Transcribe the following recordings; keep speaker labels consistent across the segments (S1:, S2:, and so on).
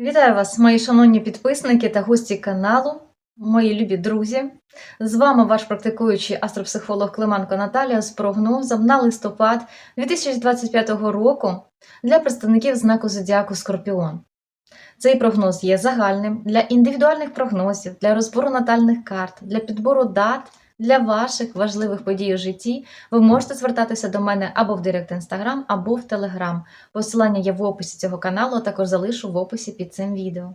S1: Вітаю вас, мої шановні підписники та гості каналу, мої любі друзі. З вами ваш практикуючий астропсихолог Климанко Наталія з прогнозом на листопад 2025 року для представників знаку Зодіаку Скорпіон. Цей прогноз є загальним для індивідуальних прогнозів, для розбору натальних карт, для підбору дат. Для ваших важливих подій у житті ви можете звертатися до мене або в Директ Інстаграм, або в Телеграм. Посилання є в описі цього каналу, а також залишу в описі під цим відео.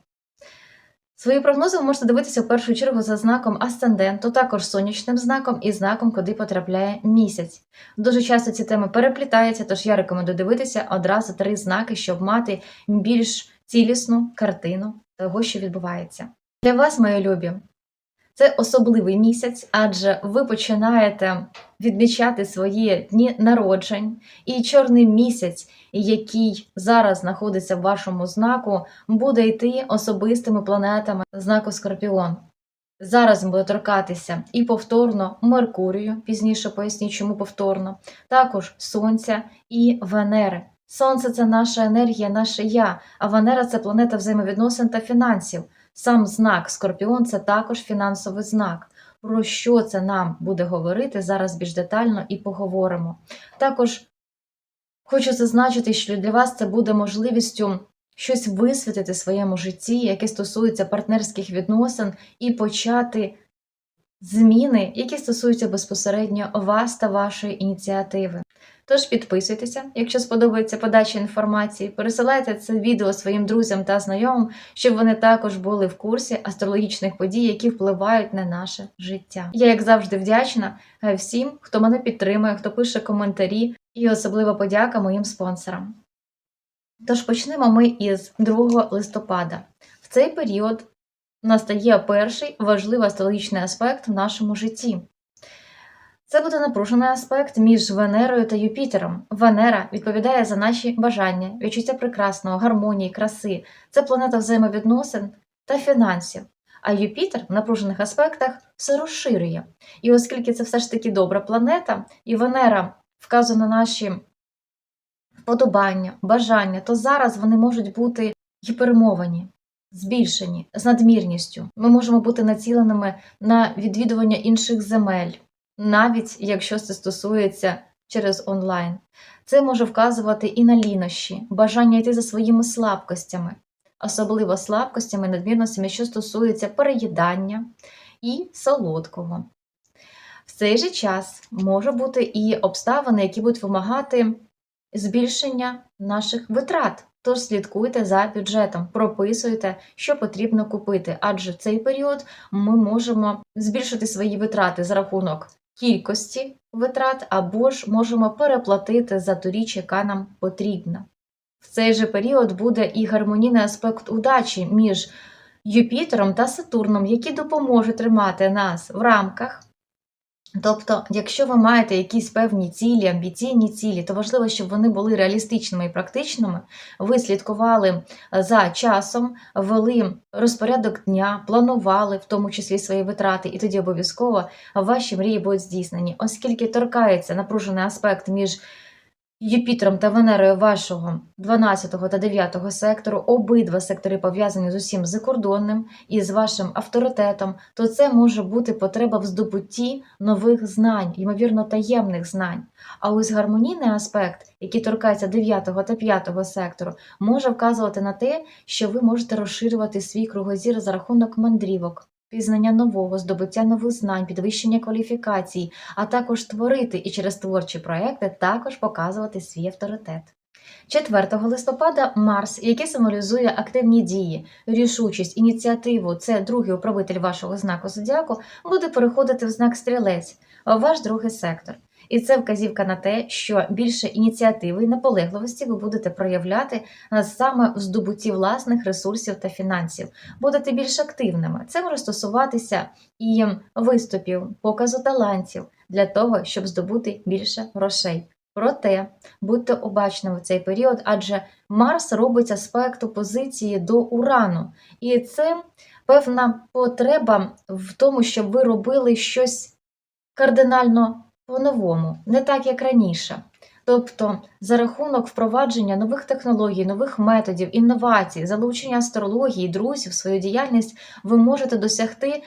S1: Свої прогнози ви можете дивитися в першу чергу за знаком асценденту, також сонячним знаком і знаком, куди потрапляє місяць. Дуже часто ці теми переплітаються, тож я рекомендую дивитися одразу три знаки, щоб мати більш цілісну картину того, що відбувається. Для вас, мої любі, це особливий місяць, адже ви починаєте відмічати свої дні народжень, і чорний місяць, який зараз знаходиться в вашому знаку, буде йти особистими планетами знаку Скорпіон. Зараз буде торкатися і повторно Меркурію, пізніше поясню, чому повторно, також Сонця і Венери. Сонце це наша енергія, наше я, а Венера це планета взаємовідносин та фінансів. Сам знак Скорпіон це також фінансовий знак. Про що це нам буде говорити зараз більш детально і поговоримо. Також хочу зазначити, що для вас це буде можливістю щось висвітити в своєму житті, яке стосується партнерських відносин, і почати зміни, які стосуються безпосередньо вас та вашої ініціативи. Тож підписуйтеся, якщо сподобається подача інформації, пересилайте це відео своїм друзям та знайомим, щоб вони також були в курсі астрологічних подій, які впливають на наше життя. Я, як завжди, вдячна е, всім, хто мене підтримує, хто пише коментарі, і особлива подяка моїм спонсорам. Тож почнемо ми із 2 листопада. В цей період настає перший важливий астрологічний аспект в нашому житті. Це буде напружений аспект між Венерою та Юпітером. Венера відповідає за наші бажання, відчуття прекрасного, гармонії, краси. Це планета взаємовідносин та фінансів. А Юпітер в напружених аспектах все розширює. І оскільки це все ж таки добра планета, і Венера вказує на наші вподобання, бажання, то зараз вони можуть бути гіпермовані, збільшені з надмірністю. Ми можемо бути націленими на відвідування інших земель навіть якщо це стосується через онлайн. Це може вказувати і на лінощі, бажання йти за своїми слабкостями, особливо слабкостями, надмірностями, що стосуються переїдання і солодкого. В цей же час може бути і обставини, які будуть вимагати збільшення наших витрат. Тож слідкуйте за бюджетом, прописуйте, що потрібно купити, адже в цей період ми можемо збільшити свої витрати за рахунок кількості витрат, або ж можемо переплатити за ту річ, яка нам потрібна. В цей же період буде і гармонійний аспект удачі між Юпітером та Сатурном, які допоможуть тримати нас в рамках. Тобто, якщо ви маєте якісь певні цілі, амбіційні цілі, то важливо, щоб вони були реалістичними і практичними. Ви слідкували за часом, вели розпорядок дня, планували в тому числі свої витрати, і тоді обов'язково ваші мрії будуть здійснені, оскільки торкається напружений аспект між Юпітером та Венерою вашого 12 та 9 сектору, обидва сектори пов'язані з усім закордонним і з вашим авторитетом, то це може бути потреба в здобутті нових знань, ймовірно, таємних знань. А ось гармонійний аспект, який торкається 9 та 5 сектору, може вказувати на те, що ви можете розширювати свій кругозір за рахунок мандрівок пізнання нового, здобуття нових знань, підвищення кваліфікацій, а також творити і через творчі проекти також показувати свій авторитет. 4 листопада Марс, який символізує активні дії, рішучість, ініціативу, це другий управитель вашого знаку зодіаку, буде переходити в знак стрілець, ваш другий сектор. І це вказівка на те, що більше ініціативи і наполегливості ви будете проявляти саме в здобутті власних ресурсів та фінансів. Будете більш активними. Це може стосуватися і виступів, показу талантів для того, щоб здобути більше грошей. Проте будьте обачними в цей період, адже Марс робить аспект опозиції до Урану, і це певна потреба в тому, щоб ви робили щось кардинально по-новому, не так як раніше. Тобто, за рахунок впровадження нових технологій, нових методів, інновацій, залучення астрології, друзів в свою діяльність, ви можете досягти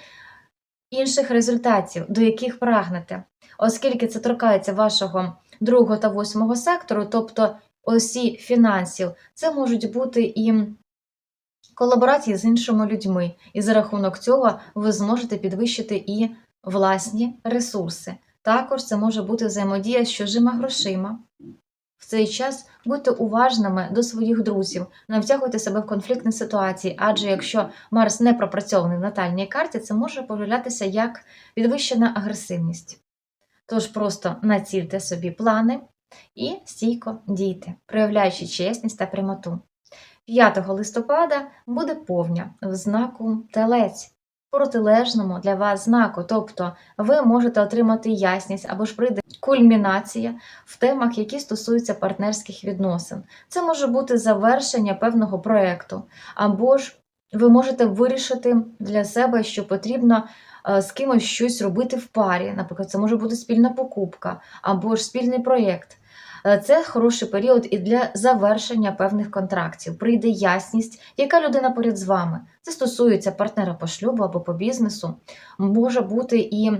S1: інших результатів, до яких прагнете. Оскільки це торкається вашого другого та восьмого сектору, тобто осі фінансів, це можуть бути і колаборації з іншими людьми, і за рахунок цього ви зможете підвищити і власні ресурси. Також це може бути взаємодія з чужими грошима. В цей час будьте уважними до своїх друзів, не втягуйте себе в конфліктні ситуації, адже якщо Марс не пропрацьований в натальній карті, це може проявлятися як підвищена агресивність. Тож просто націльте собі плани і стійко дійте, проявляючи чесність та прямоту. 5 листопада буде повня в знаку Телець, протилежному для вас знаку, тобто ви можете отримати ясність або ж прийде кульмінація в темах, які стосуються партнерських відносин. Це може бути завершення певного проєкту, або ж ви можете вирішити для себе, що потрібно е, з кимось щось робити в парі. Наприклад, це може бути спільна покупка або ж спільний проєкт. Е, Це хороший період і для завершення певних контрактів. Прийде ясність, яка людина поряд з вами. Це стосується партнера по шлюбу або по бізнесу. Може бути і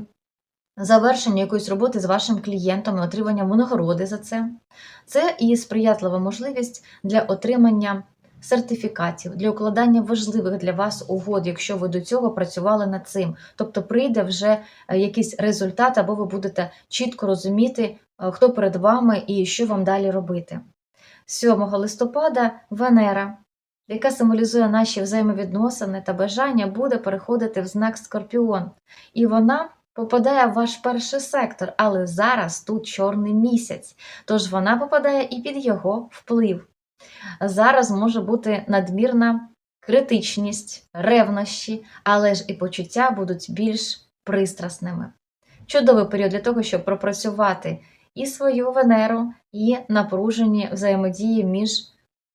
S1: завершення якоїсь роботи з вашим клієнтом і отримання винагороди за це. Це і сприятлива можливість для отримання сертифікатів, для укладання важливих для вас угод, якщо ви до цього працювали над цим. Тобто прийде вже е, якийсь результат, або ви будете чітко розуміти, е, хто перед вами і що вам далі робити. 7 листопада Венера, яка символізує наші взаємовідносини та бажання, буде переходити в знак Скорпіон. І вона попадає в ваш перший сектор, але зараз тут чорний місяць, тож вона попадає і під його вплив. Зараз може бути надмірна критичність, ревнощі, але ж і почуття будуть більш пристрасними. Чудовий період для того, щоб пропрацювати і свою Венеру, і напружені взаємодії між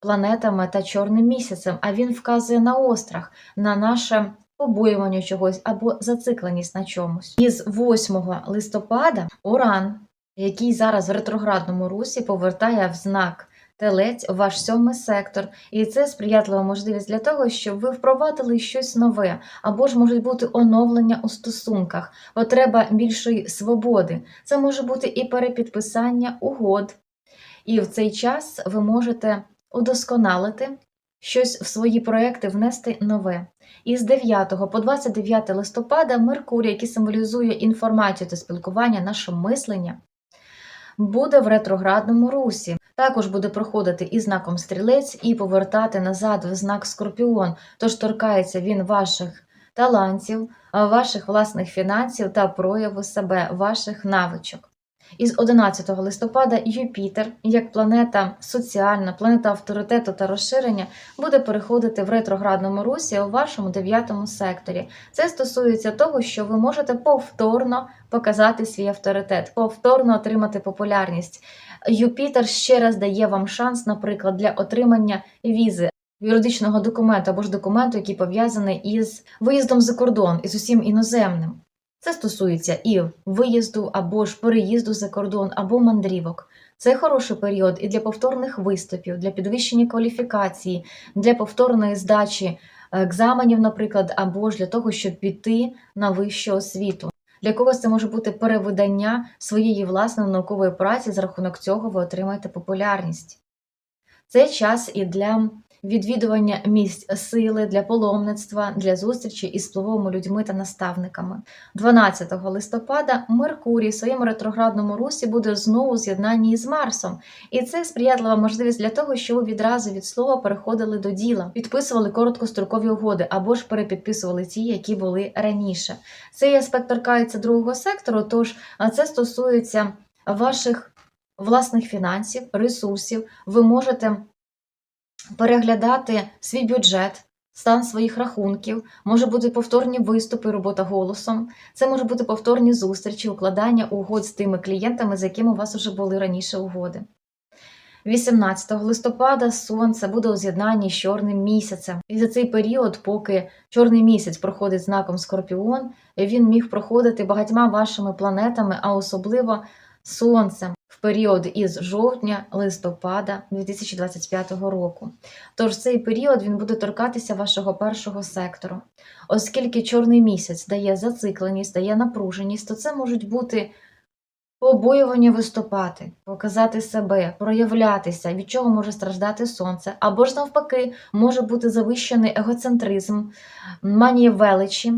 S1: планетами та чорним місяцем, а він вказує на острах, на наше побоювання чогось або зацикленість на чомусь. Із 8 листопада Уран, який зараз в ретроградному русі повертає в знак Телець ваш сьомий сектор, і це сприятлива можливість для того, щоб ви впровадили щось нове, або ж можуть бути оновлення у стосунках, потреба більшої свободи. Це може бути і перепідписання угод. І в цей час ви можете удосконалити щось в свої проекти, внести нове. І з 9 по 29 листопада Меркурій, який символізує інформацію та спілкування, наше мислення, буде в ретроградному русі. Також буде проходити і знаком стрілець, і повертати назад в знак Скорпіон. Тож торкається він ваших талантів, ваших власних фінансів та прояву себе, ваших навичок. Із 11 листопада Юпітер, як планета соціальна, планета авторитету та розширення, буде переходити в ретроградному русі у вашому дев'ятому секторі. Це стосується того, що ви можете повторно показати свій авторитет, повторно отримати популярність. Юпітер ще раз дає вам шанс, наприклад, для отримання візи. Юридичного документу або ж документу, який пов'язаний із виїздом за кордон, із усім іноземним. Це стосується і виїзду або ж переїзду за кордон, або мандрівок. Це хороший період і для повторних виступів, для підвищення кваліфікації, для повторної здачі екзаменів, наприклад, або ж для того, щоб піти на вищу освіту. Для когось це може бути перевидання своєї власної наукової праці, за рахунок цього ви отримаєте популярність. Це час і для відвідування місць сили, для паломництва, для зустрічі із впливовими людьми та наставниками. 12 листопада Меркурій в своєму ретроградному русі буде знову у з'єднанні із Марсом, і це сприятлива можливість для того, щоб відразу від слова переходили до діла, підписували короткострокові угоди або ж перепідписували ті, які були раніше. Цей аспект торкається другого сектору, тож це стосується ваших власних фінансів, ресурсів. Ви можете переглядати свій бюджет, стан своїх рахунків, може бути повторні виступи, робота голосом, це може бути повторні зустрічі, укладання угод з тими клієнтами, з якими у вас вже були раніше угоди. 18 листопада сонце буде у з'єднанні з чорним місяцем. І за цей період, поки чорний місяць проходить знаком Скорпіон, він міг проходити багатьма вашими планетами, а особливо сонцем. Період із жовтня листопада 2025 року. Тож цей період він буде торкатися вашого першого сектору. Оскільки чорний місяць дає зацикленість, дає напруженість, то це можуть бути побоювання виступати, показати себе, проявлятися, від чого може страждати сонце, або ж навпаки, може бути завищений егоцентризм, манія величі.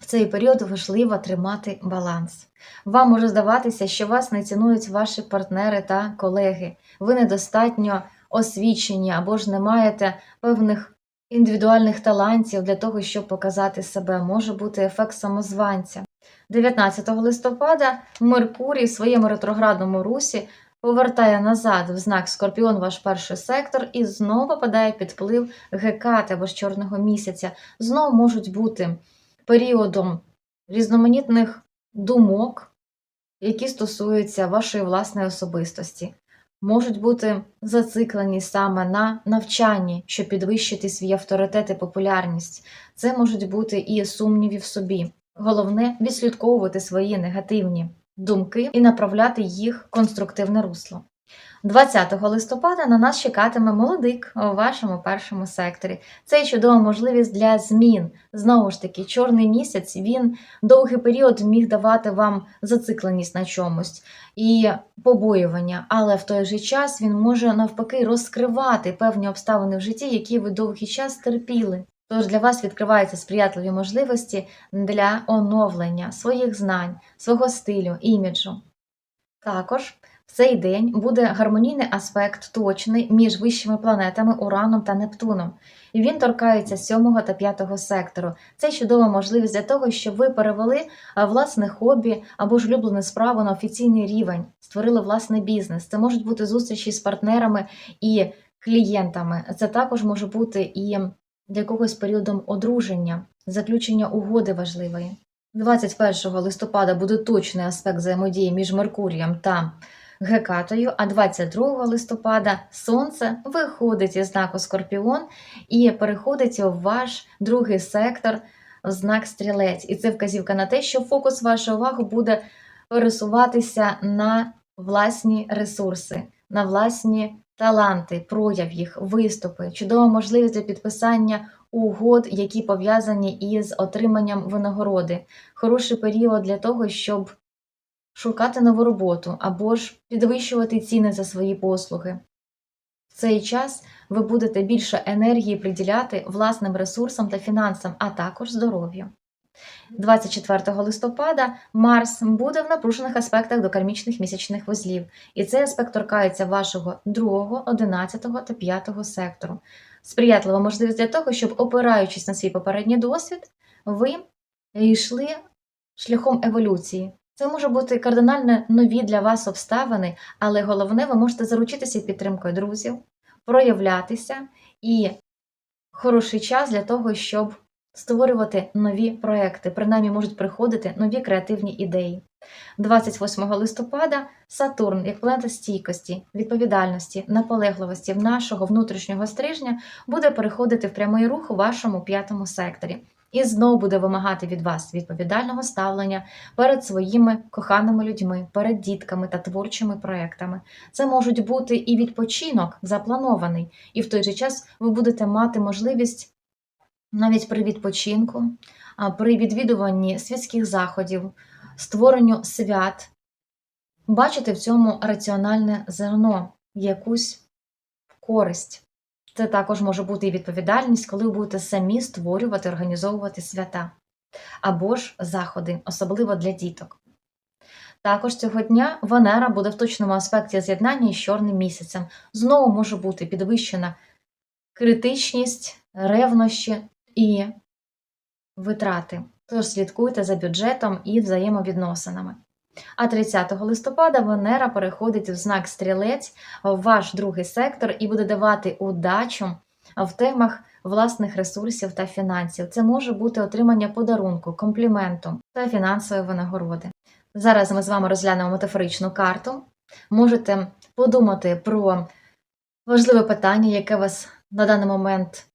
S1: В цей період важливо тримати баланс. Вам може здаватися, що вас не цінують ваші партнери та колеги. Ви недостатньо освічені або ж не маєте певних індивідуальних талантів для того, щоб показати себе. Може бути ефект самозванця. 19 листопада Меркурій в своєму ретроградному русі повертає назад в знак Скорпіон ваш перший сектор і знову попадає під вплив Гекати або ж чорного місяця. Знову можуть бути періодом різноманітних думок, які стосуються вашої власної особистості. Можуть бути зациклені саме на навчанні, щоб підвищити свій авторитет і популярність. Це можуть бути і сумніви в собі. Головне відслідковувати свої негативні думки і направляти їх в конструктивне русло. 20 листопада на нас чекатиме молодик у вашому першому секторі. Це чудова можливість для змін. Знову ж таки, чорний місяць він довгий період міг давати вам зацикленість на чомусь і побоювання, але в той же час він може навпаки розкривати певні обставини в житті, які ви довгий час терпіли. Тож для вас відкриваються сприятливі можливості для оновлення своїх знань, свого стилю, іміджу. Також в цей день буде гармонійний аспект точний між вищими планетами Ураном та Нептуном. І він торкається 7 та 5 сектору. Це чудова можливість для того, щоб ви перевели власне хобі або ж улюблену справу на офіційний рівень, створили власний бізнес. Це можуть бути зустрічі з партнерами і клієнтами. Це також може бути і для когось періодом одруження, заключення угоди важливої. 21 листопада буде точний аспект взаємодії між Меркурієм та Гекатою, а 22 листопада Сонце виходить із знаку Скорпіон і переходить у ваш другий сектор в знак Стрілець. І це вказівка на те, що фокус вашої уваги буде пересуватися на власні ресурси, на власні таланти, прояв їх, виступи, чудова можливість для підписання угод, які пов'язані із отриманням винагороди. Хороший період для того, щоб шукати нову роботу або ж підвищувати ціни за свої послуги. В цей час ви будете більше енергії приділяти власним ресурсам та фінансам, а також здоров'ю. 24 листопада Марс буде в напружених аспектах до кармічних місячних вузлів, і цей аспект торкається вашого 2, 11 та 5 сектору. Сприятлива можливість для того, щоб, опираючись на свій попередній досвід, ви йшли шляхом еволюції. Це може бути кардинально нові для вас обставини, але головне, ви можете заручитися підтримкою друзів, проявлятися і хороший час для того, щоб створювати нові проекти. Принаймні можуть приходити нові креативні ідеї. 28 листопада Сатурн, як планета стійкості, відповідальності, наполегливості в нашого внутрішнього стрижня, буде переходити в прямий рух у вашому п'ятому секторі. І знову буде вимагати від вас відповідального ставлення перед своїми коханими людьми, перед дітками та творчими проектами. Це можуть бути і відпочинок запланований, і в той же час ви будете мати можливість навіть при відпочинку, при відвідуванні світських заходів, створенню свят, бачити в цьому раціональне зерно, якусь користь. Це також може бути і відповідальність, коли ви будете самі створювати, організовувати свята або ж заходи, особливо для діток. Також цього дня Венера буде в точному аспекті з'єднання із чорним місяцем. Знову може бути підвищена критичність, ревнощі і витрати. Тож слідкуйте за бюджетом і взаємовідносинами. А 30 листопада Венера переходить в знак стрілець в ваш другий сектор і буде давати удачу в темах власних ресурсів та фінансів. Це може бути отримання подарунку, компліменту та фінансової винагороди. Зараз ми з вами розглянемо метафоричну карту. Можете подумати про важливе питання, яке вас на даний момент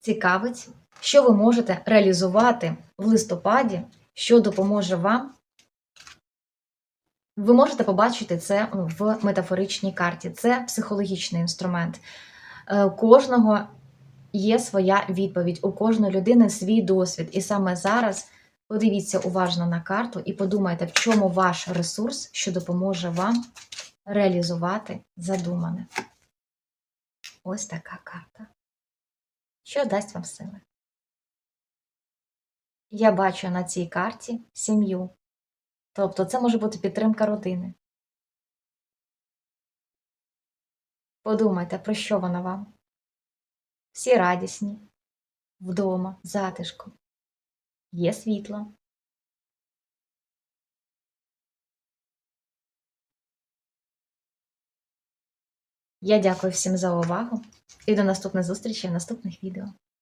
S1: цікавить, що ви можете реалізувати в листопаді, що допоможе вам Ви можете побачити це в метафоричній карті. Це психологічний інструмент. Е, У кожного є своя відповідь, у кожної людини свій досвід. І саме зараз подивіться уважно на карту і подумайте, в чому ваш ресурс, що допоможе вам реалізувати задумане. Ось така карта. Що дасть вам сили? Я бачу на цій карті сім'ю. Тобто це може бути підтримка родини. Подумайте, про що вона вам? Всі радісні, вдома, затишку, є світло. Я дякую всім за увагу і до наступних зустрічей в наступних відео.